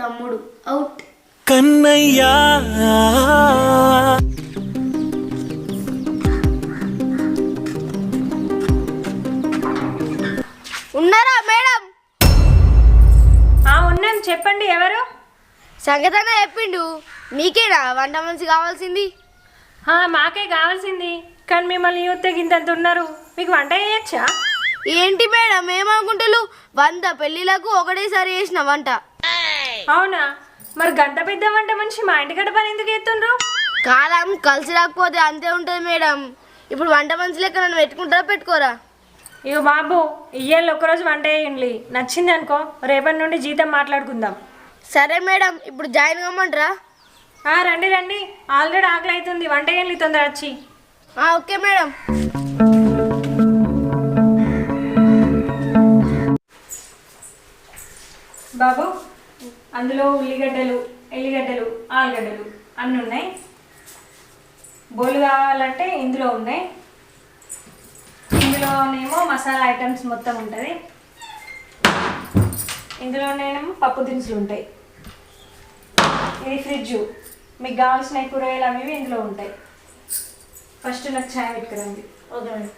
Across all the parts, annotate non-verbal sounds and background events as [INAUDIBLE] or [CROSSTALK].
తమ్ముడు. అవుట్ కన్నయ్యా! ఉన్నారా మేడం? ఆ ఉన్నాను చెప్పండి ఎవరు? సంగతంగా చెప్పిండు. మీకేనా? వంట మనిషి కావాల్సింది? ఆ, మాకే కావాల్సింది. కానీ మిమ్మల్ని యూత్ ఇంతంత ఉన్నారు. మీకు వంట చేయొచ్చా? ఏంటి మేడం? ఏమనుకుంటారు వంద పెళ్ళిళ్ళకు ఒకటేసారి చేసిన వంట. అవునా? మరి గంట పెద్ద వంట మనిషి మా ఇంటికడ పని ఎందుకు ఎత్తుండ్రు కాలం కలిసి రాకపోతే అంతే ఉంటుంది మేడం. ఇప్పుడు వంట మనిషి లెక్క నన్ను పెట్టుకుంటారా పెట్టుకోరా? ఇగో బాబు ఇయ్యాలి ఒకరోజు వంట చేయండి. నచ్చింది అనుకో రేపటి నుండి జీతం మాట్లాడుకుందాం. సరే మేడం ఇప్పుడు జాయిన్ కమ్మంటారా రండి రండి. ఆల్రెడీ ఆకలి అవుతుంది. వంట చేయండి తొందర వచ్చి. Okay madam. అందులో ఉల్లిగడ్డలు ఎల్లిగడ్డలు ఆలుగడ్డలు అన్నీ ఉన్నాయి. బోలు కావాలంటే ఇందులో ఉన్నాయి. ఇందులోనేమో మసాలా ఐటమ్స్ మొత్తం ఉంటుంది. ఇందులోనేమో పప్పు దినుసులు ఉంటాయి. ఇది ఫ్రిడ్జ్. మీకు కావాల్సిన కూరగాయలు అవి ఇందులో ఉంటాయి. ఫస్ట్ నాకు ఛాయ్ పెట్టుకురండి. ఓకే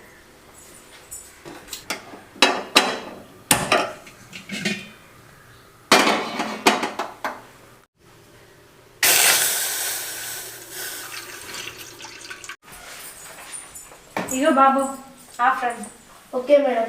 ఇగో బాబు ఆ ఫ్రెండ్ ఓకే మేడం మేడం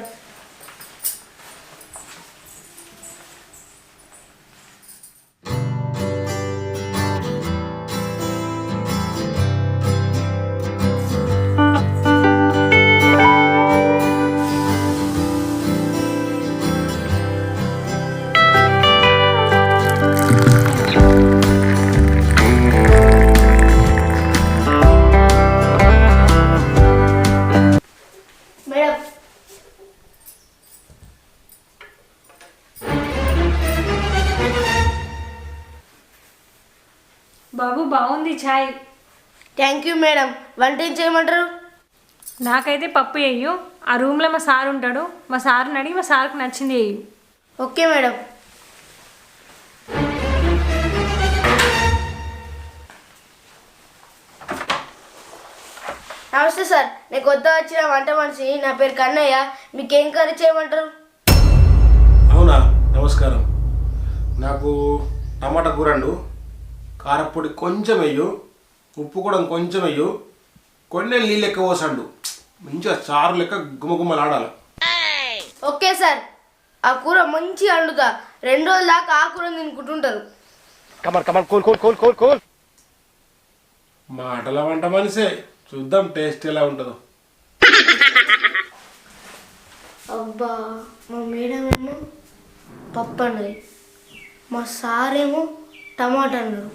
బాబు బాగుంది ఛాయ్ థ్యాంక్ యూ మేడం వంట ఏం చేయమంటారు? నాకైతే పప్పు వేయు ఆ రూమ్లో మా సార్ ఉంటాడు. మా సార్ని అడిగి మా సార్కి నచ్చింది వేయు ఓకే మేడం నమస్తే సార్. నేను కొత్త వచ్చిన వంట మనిషి. నా పేరు కన్నయ్య. మీకేం కర్రీ చేయమంటారు? అవునా? నమస్కారం. నాకు టమాటా కూరండు కారపొడి కొంచెం వెయ్యు ఉప్పు కూడా కొంచెం వెయ్యు కొన్ని నీళ్ళు లెక్క పోసండు. మంచిగా చారు లెక్క గుమగుమలాడాలి. ఓకే సార్ ఆ కూర మంచిగా వండుతా. రెండు రోజుల దాకా ఆ కూర తినుకుంటుంటారు మాటల వంట మనిషే. చూద్దాం టేస్ట్ ఎలా ఉంటుందో. అబ్బా మా మేడం ఏమో పప్పు అన్నది మా సార్ ఏమో టమాటా అన్నారు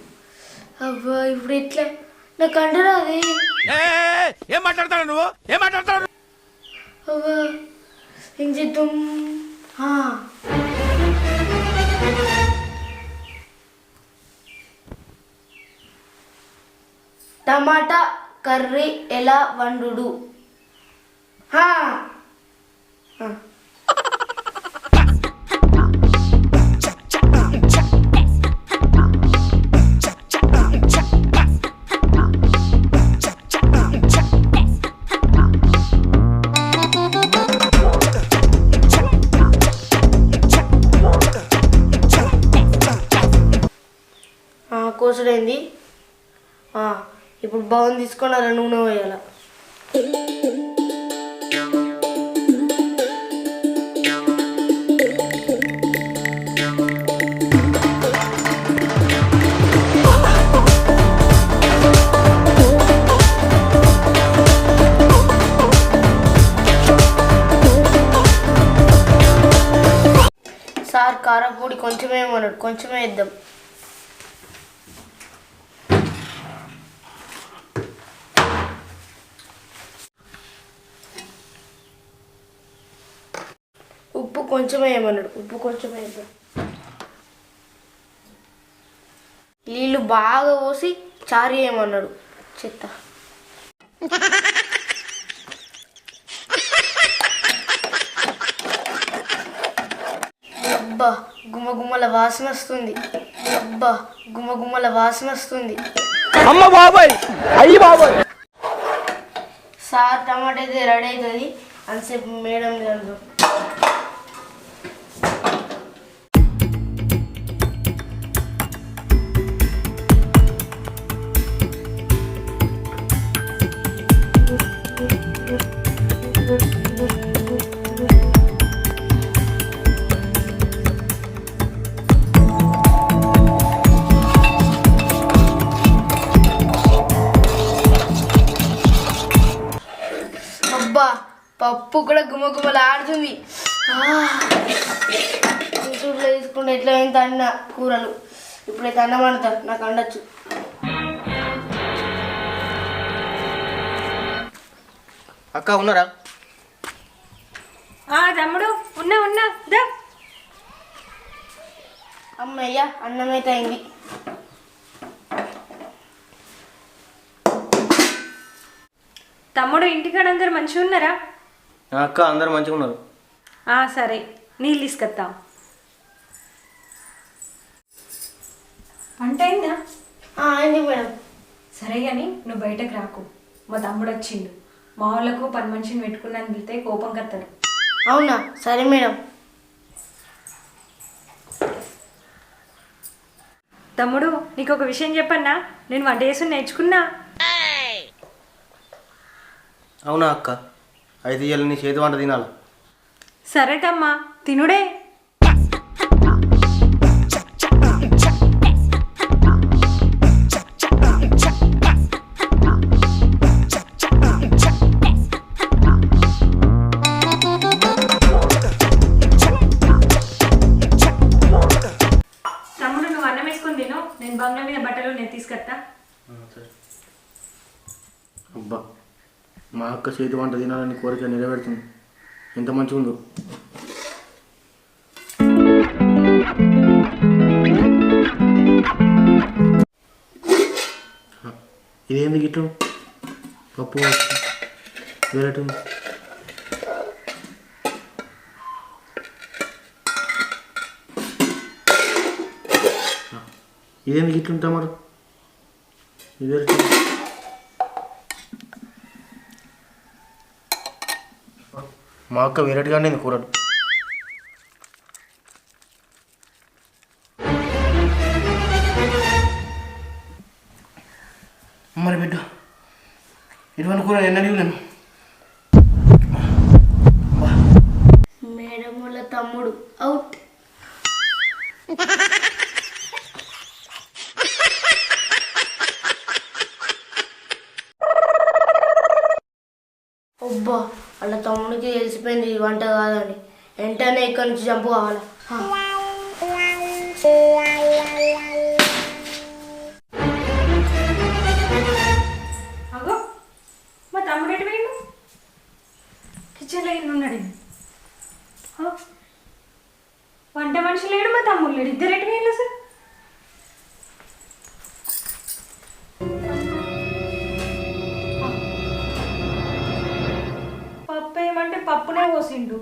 అబ్బా ఇప్పుడు ఎట్లా అంటారా అది ఏం మాట్లాడతాడు నువ్వు? ఏం మాట్లాడతాడు అబ్బా ఏం చేద్దాం. టమాటా కర్రీ ఎలా వండుడు? హా. ఆ. ఇప్పుడు బౌన్ తీసుకొని అలా నూనె వేయాల సార్ కారపొడి కొంచెమే ఏమన్నాడు కొంచెమే కొంచెమే ఏమన్నాడు ఉప్పు కొంచెమే వేద్దాం నీళ్ళు బాగా పోసి చారు ఏమన్నాడు చెత్త. అబ్బా గుమగుమల వాసన వస్తుంది. అబ్బా గుమగుమల వాసన వస్తుంది. అమ్మ బాబాయ్ అయ్యి బాబాయ్. సార్ టమాటా అయితే రెడీ అవుతుంది. అంతసేపు మేడం లేదు పప్పు కూడా గుమగుమలు ఆడుతుంది. చూసులో తీసుకుంటే ఎట్లా అయింది అన్న కూరలు. ఇప్పుడైతే అన్నం అంటారు నాకు అండొచ్చు అక్క ఉన్నారా? ఆ తమ్ముడు ఉన్నా ఉన్నా దా. అమ్మయ్య అన్నం అయితే అయింది తమ్ముడు ఇంటికాడ అందరు మంచిగా ఉన్నారా అక్క అందరు మంచిగా ఉన్నారు. ఆ సరే. నీళ్ళు తీసుకొస్తాం. వంట అయిందా? ఆ, అయింది మేడం. సరే కానీ నువ్వు బయటకు రాకు. మా తమ్ముడు వచ్చిండు. మా వాళ్ళకు పని మనిషిని పెట్టుకున్నాను వెళ్తే కోపం కత్తారు అవునా? సరే మేడం. తమ్ముడు నీకు ఒక విషయం చెప్పన్నా? నేను వంట చేసి నేర్చుకున్నా. అవునా అక్క? అయితే ఇవాళ నీ చేతి వంట తినాలి. సరేటమ్మా తినుడే. మా అక్క చేతి వంట తినాలని కోరిక నెరవేరుతుంది. ఎంత మంచిగా ఉందో ఇదేంది గిట్టు? పప్పు వేరేటి ఇదేంది గిట్లు ఉంటా మరి ఇది మా అక్క వెరైటీగా నేను కూరలు. మరి బిడ్డ ఇటువంటి కూర ఎన్న నేను మేడం వాళ్ళ తమ్ముడు అవుట్ [LAUGHS] అబ్బా వాళ్ళ తమ్ముడికి తెలిసిపోయింది ఈ వంట కాదని. వెంటనే ఇక్కడి నుంచి జంపు కావాలి. హా. మా తమ్ముడు ఎటు పోయిండు? కిచెన్లో ఇన్ని ఉన్నాడు వంట మనిషి లేడు మా తమ్ముడు లేడు. ఇద్దరు ఎటు పోయిండు అసలు? పోసిండు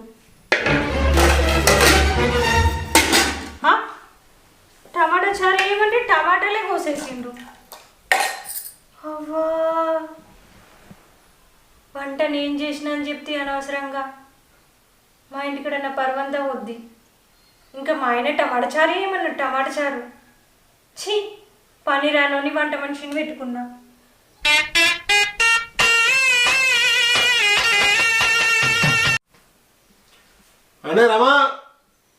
టమాటా చారు ఏమంటే టమాటాలే కోసేసిండు. అవ్వా! వంట నేను చేసిన అని చెప్తే అనవసరంగా. మా ఇంటికాడ నా పర్వంతా వద్ది. ఇంకా మా ఆయన టమాటా చారు ఏమన్నా టమాటా చారు. ఛీ! పని రానోని వంట మనిషిని పెట్టుకున్నా. అనే రమా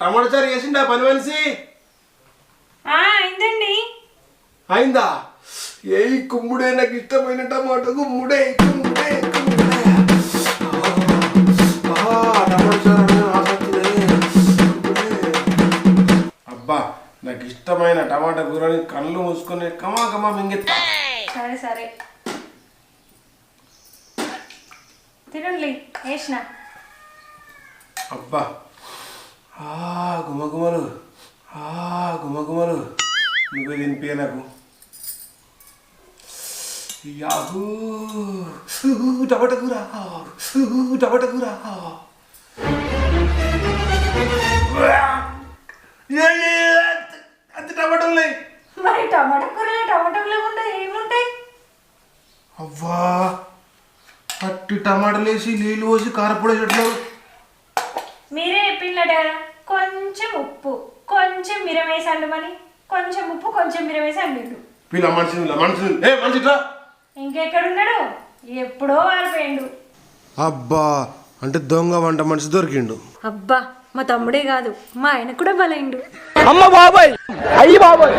టమాటా చారు వేసిండా పని మనిషి? అయిందండి. అయిందా? ఏ కుమ్ముడే నాకు ఇష్టమైన టమాటా కుమ్ముడే కుమ్ముడే. అబ్బా నాకు ఇష్టమైన టమాటా కూరని కళ్ళు మూసుకొని కమా కమా మింగెత్తా సరే సరే. తినండి వేసిన. అబ్బా ఆ గుమగుమలు. ఆ గుమగుమలు. నువ్వు తినిపే నాకు. యాహూ. టమాట కూర. టమాట కూర. అంత టమాటం లే మరి టమాటా కూరలే టమాటాలు ఏముంటాయి ఏముంటాయి? అవ్వా. అట్టి టమాటాలు వేసి నీళ్ళు పోసి కారపొడి చెట్లు. మీరే చెప్పిండట కొంచెం ఉప్పు కొంచెం మిరమేసి అండుమని కొంచెం ఉప్పు కొంచెం మిరమేసి అండిండు వీళ్ళ మనిషిని వీళ్ళ మనిషిని ఏ మనిషి ఇంకెక్కడున్నాడు? ఎప్పుడో వారిపోయిండు అబ్బా అంటే దొంగ వంట మనిషి దొరికిండు. అబ్బా మా తమ్ముడే కాదు మా ఆయన కూడా బలైండు. అమ్మ బాబాయ్ అయ్యి బాబాయ్.